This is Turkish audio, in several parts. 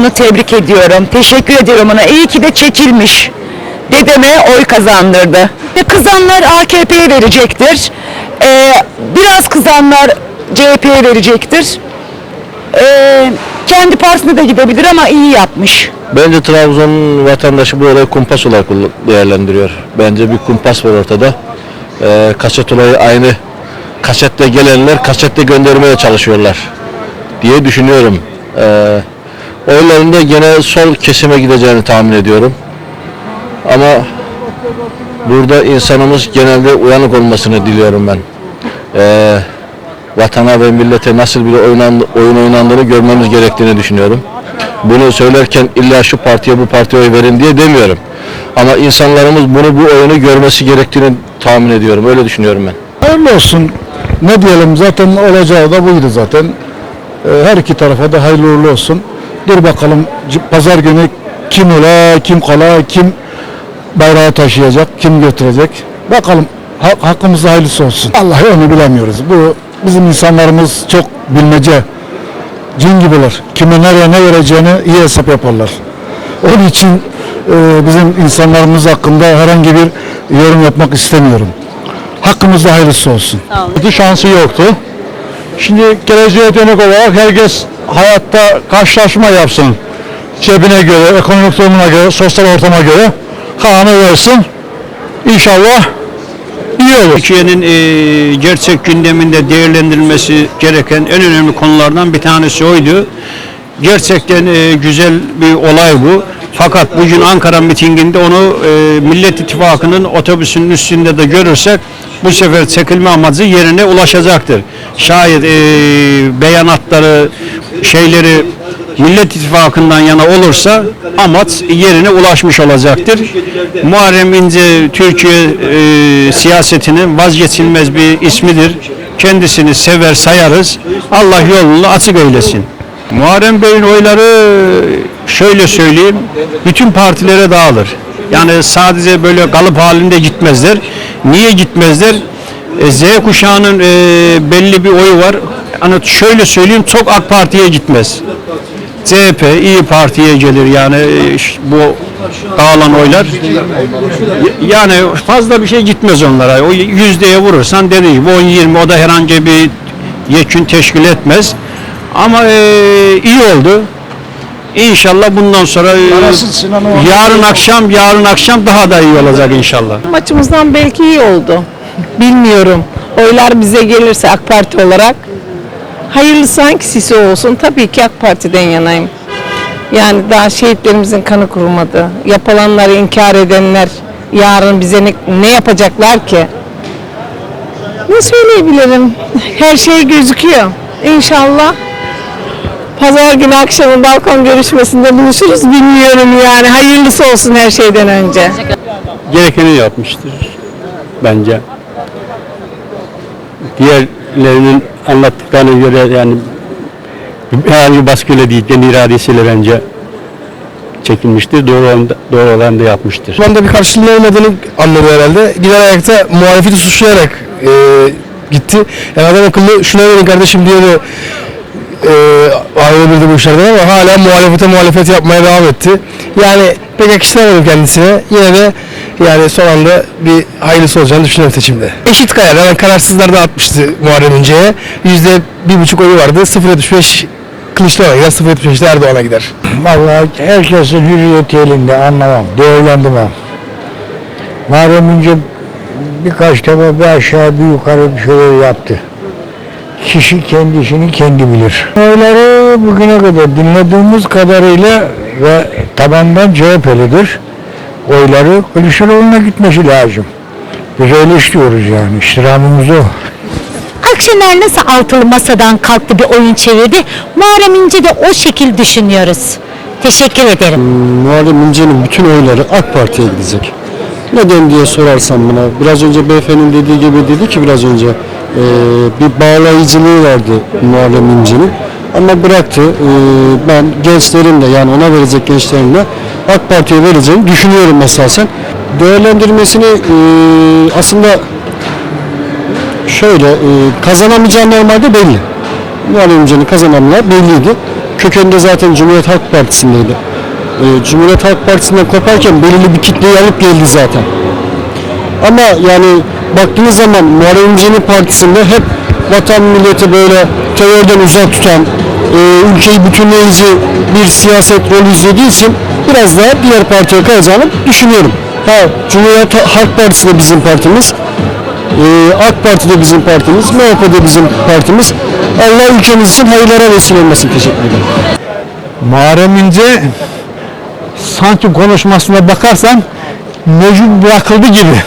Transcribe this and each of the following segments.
Onu tebrik ediyorum. Teşekkür ediyorum ona. İyi ki de çekilmiş. Dedeme oy kazandırdı. Ve kızanlar AKP'ye verecektir. Ee, biraz kızanlar CHP'ye verecektir. Ee, kendi partisine de gidebilir ama iyi yapmış. Bence Trabzon vatandaşı bu olayı kumpas olarak değerlendiriyor. Bence bir kumpas var ortada. Ee, kaset olayı aynı kasetle gelenler kasetle göndermeye çalışıyorlar diye düşünüyorum. Ee, oyların da gene sol kesime gideceğini tahmin ediyorum. Ama burada insanımız genelde uyanık olmasını diliyorum ben. Ee, vatana ve millete nasıl bir oynan, oyun oynandığını görmemiz gerektiğini düşünüyorum. Bunu söylerken illa şu partiye bu partiye oy verin diye demiyorum. Ama insanlarımız bunu bu oyunu görmesi gerektiğini tahmin ediyorum. Öyle düşünüyorum ben. Hayırlı olsun. Ne diyelim zaten olacağı da buydu zaten. Ee, Her iki tarafa da hayırlı uğurlu olsun. Dur bakalım pazar günü kim ola, kim kala, kim bayrağı taşıyacak, kim götürecek. Bakalım ha- hakkımızda hayırlısı olsun. Vallahi onu bilemiyoruz. Bu bizim insanlarımız çok bilmece. Cin gibiler. Kime nereye ne vereceğini iyi hesap yaparlar. Onun için e, bizim insanlarımız hakkında herhangi bir yorum yapmak istemiyorum. Hakkımızda hayırlısı olsun. Kötü şansı yoktu. Şimdi geleceğe dönük olarak herkes hayatta karşılaşma yapsın. Cebine göre, ekonomik durumuna göre, sosyal ortama göre kanı versin. İnşallah iyi olur. Türkiye'nin e, gerçek gündeminde değerlendirilmesi gereken en önemli konulardan bir tanesi oydu. Gerçekten e, güzel bir olay bu. Fakat bugün Ankara mitinginde onu e, Millet İttifakı'nın otobüsünün üstünde de görürsek bu sefer çekilme amacı yerine ulaşacaktır. Şayet e, beyanatları, şeyleri Millet İttifakı'ndan yana olursa amaç yerine ulaşmış olacaktır. Muharrem İnce Türkiye e, siyasetinin vazgeçilmez bir ismidir. Kendisini sever sayarız. Allah yolunu açık eylesin. Muharrem Bey'in oyları şöyle söyleyeyim, bütün partilere dağılır. Yani sadece böyle kalıp halinde gitmezler. Niye gitmezler? E, Z kuşağının e, belli bir oyu var. Hani şöyle söyleyeyim, çok AK Parti'ye gitmez. CHP, İyi Parti'ye gelir yani e, bu dağılan oylar. Yani fazla bir şey gitmez onlara. O yüzdeye vurursan dediği gibi 10-20 o da herhangi bir yekün teşkil etmez. Ama e, iyi oldu. İnşallah bundan sonra e, yarın akşam yarın akşam daha da iyi olacak inşallah. Maçımızdan belki iyi oldu. Bilmiyorum. Oylar bize gelirse AK Parti olarak hayırlısı hangisi olsun tabii ki AK Parti'den yanayım. Yani daha şehitlerimizin kanı kurumadı. Yapılanları inkar edenler yarın bize ne, ne yapacaklar ki? Ne söyleyebilirim? Her şey gözüküyor. İnşallah pazar günü akşamı balkon görüşmesinde buluşuruz bilmiyorum yani. Hayırlısı olsun her şeyden önce. gerekeni yapmıştır bence. Diğerlerinin anlattıklarına göre yani herhangi bir baskıyla değil, kendi iradesiyle bence çekilmiştir. Doğru olan, doğru olan da yapmıştır. Şu anda bir karşılığında olmadığını anladı herhalde. Gider ayakta muhalefeti suçlayarak e, gitti. Yani adam akıllı şuna verin kardeşim diye de e, ayrılabildi bu işlerden ama hala muhalefete muhalefet yapmaya devam etti. Yani pek yakıştıramadım kendisine. Yine de yani son anda bir hayırlısı olacağını düşünüyorum seçimde. Eşit kayar. Yani kararsızlar da atmıştı Muharrem İnce'ye. Yüzde bir buçuk oyu vardı. 0.75 Kılıçdaroğlu'na gider, 0.75 de Erdoğan'a gider. Vallahi herkesin hürriyeti elinde anlamam, değerlendirmem. Muharrem İnce birkaç defa bir aşağı bir yukarı bir şeyler yaptı. Kişi kendi işini kendi bilir. Oyları bugüne kadar dinlediğimiz kadarıyla ve tabandan CHP'lidir. Oyları Kılıçdaroğlu'na gitmesi lazım. Biz öyle istiyoruz yani. İstirhamımız o. Akşener nasıl altılı masadan kalktı bir oyun çevirdi. Muharrem İnce de o şekil düşünüyoruz. Teşekkür ederim. Muharrem İnce'nin bütün oyları AK Parti'ye gidecek. Neden diye sorarsam buna, biraz önce beyefendinin dediği gibi dedi ki biraz önce e, bir bağlayıcılığı vardı Muharrem İnce'nin. Ama bıraktı. E, ben gençlerin de yani ona verecek gençlerin de AK Parti'ye vereceğini düşünüyorum esasen. Değerlendirmesini e, aslında şöyle e, kazanamayacağı normalde belli. Muharrem İnce'nin kazanamayacağı belliydi. kökeninde zaten Cumhuriyet Halk Partisi'ndeydi. Ee, Cumhuriyet Halk Partisi'nden koparken belirli bir kitleyi alıp geldi zaten. Ama yani baktığınız zaman Muharrem İnce'nin partisinde hep vatan milleti böyle terörden uzak tutan, e, ülkeyi bütünleyici bir siyaset rol izlediği için biraz daha diğer partiye kayacağını düşünüyorum. Ha, Cumhuriyet Halk Partisi de bizim partimiz. Ee, AK Parti de bizim partimiz, MHP de bizim partimiz. Allah ülkemiz için hayırlara vesile olmasın. Teşekkür ederim. Muharrem İnce sanki konuşmasına bakarsan mecbur bırakıldı gibi.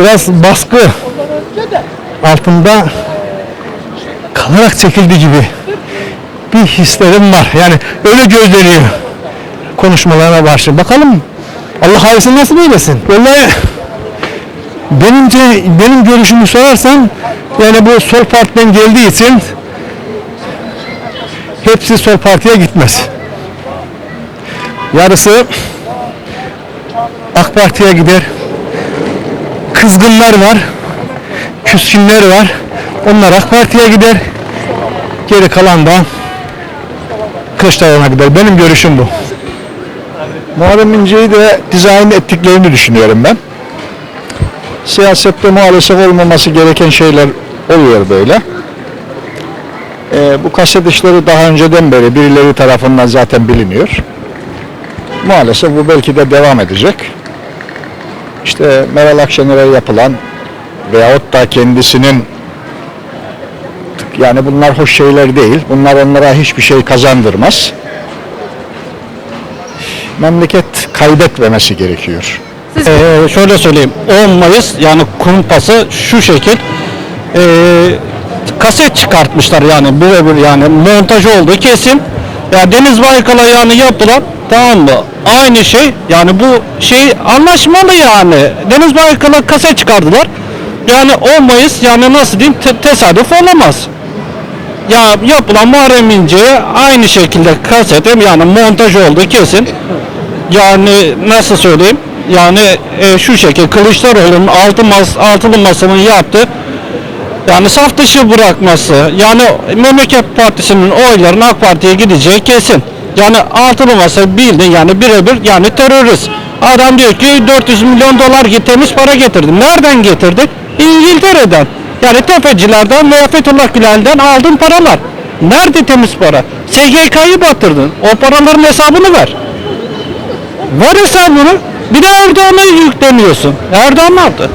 Biraz baskı altında kalarak çekildi gibi bir hislerim var. Yani öyle gözleniyor konuşmalarına başlı. Bakalım Allah hayırlısı nasip eylesin. Vallahi benimce benim görüşümü sorarsan yani bu sol partiden geldiği için hepsi sol partiye gitmez. Yarısı AK Parti'ye gider. Kızgınlar var. Küskünler var. Onlar AK Parti'ye gider. Geri kalan da Kılıçdaroğlu'na gider. Benim görüşüm bu. Muharrem İnce'yi de dizayn ettiklerini düşünüyorum ben. Siyasette maalesef olmaması gereken şeyler oluyor böyle. Ee, bu kaset işleri daha önceden beri birileri tarafından zaten biliniyor. Maalesef bu belki de devam edecek. İşte Meral Akşener'e yapılan veyahut da kendisinin yani bunlar hoş şeyler değil. Bunlar onlara hiçbir şey kazandırmaz. Memleket kaybetmemesi gerekiyor. Ee, şöyle söyleyeyim 10 Mayıs yani kumpası şu şekil ee, kaset çıkartmışlar yani birebir yani montaj oldu kesin ya Deniz Baykal'a yani yapılan tamam mı aynı şey yani bu şey anlaşmalı yani Deniz Baykal'a kaset çıkardılar yani 10 Mayıs yani nasıl diyeyim te- tesadüf olamaz ya yapılan Muharrem İnce'ye aynı şekilde kaset yani montaj oldu kesin yani nasıl söyleyeyim? Yani e, şu şekil Kılıçdaroğlu'nun altı mas, altılı masanın yaptı. Yani saf dışı bırakması. Yani Memleket Partisi'nin oylarının AK Parti'ye gideceği kesin. Yani altılı masa bildi yani birebir yani terörist. Adam diyor ki 400 milyon dolar temiz para getirdim. Nereden getirdi? İngiltere'den. Yani tefecilerden veya Fethullah Gülen'den aldın paralar. Nerede temiz para? SGK'yı batırdın. O paraların hesabını ver. Var hesabını. Bir de Erdoğan'a yükleniyorsun. Erdoğan ne yaptı?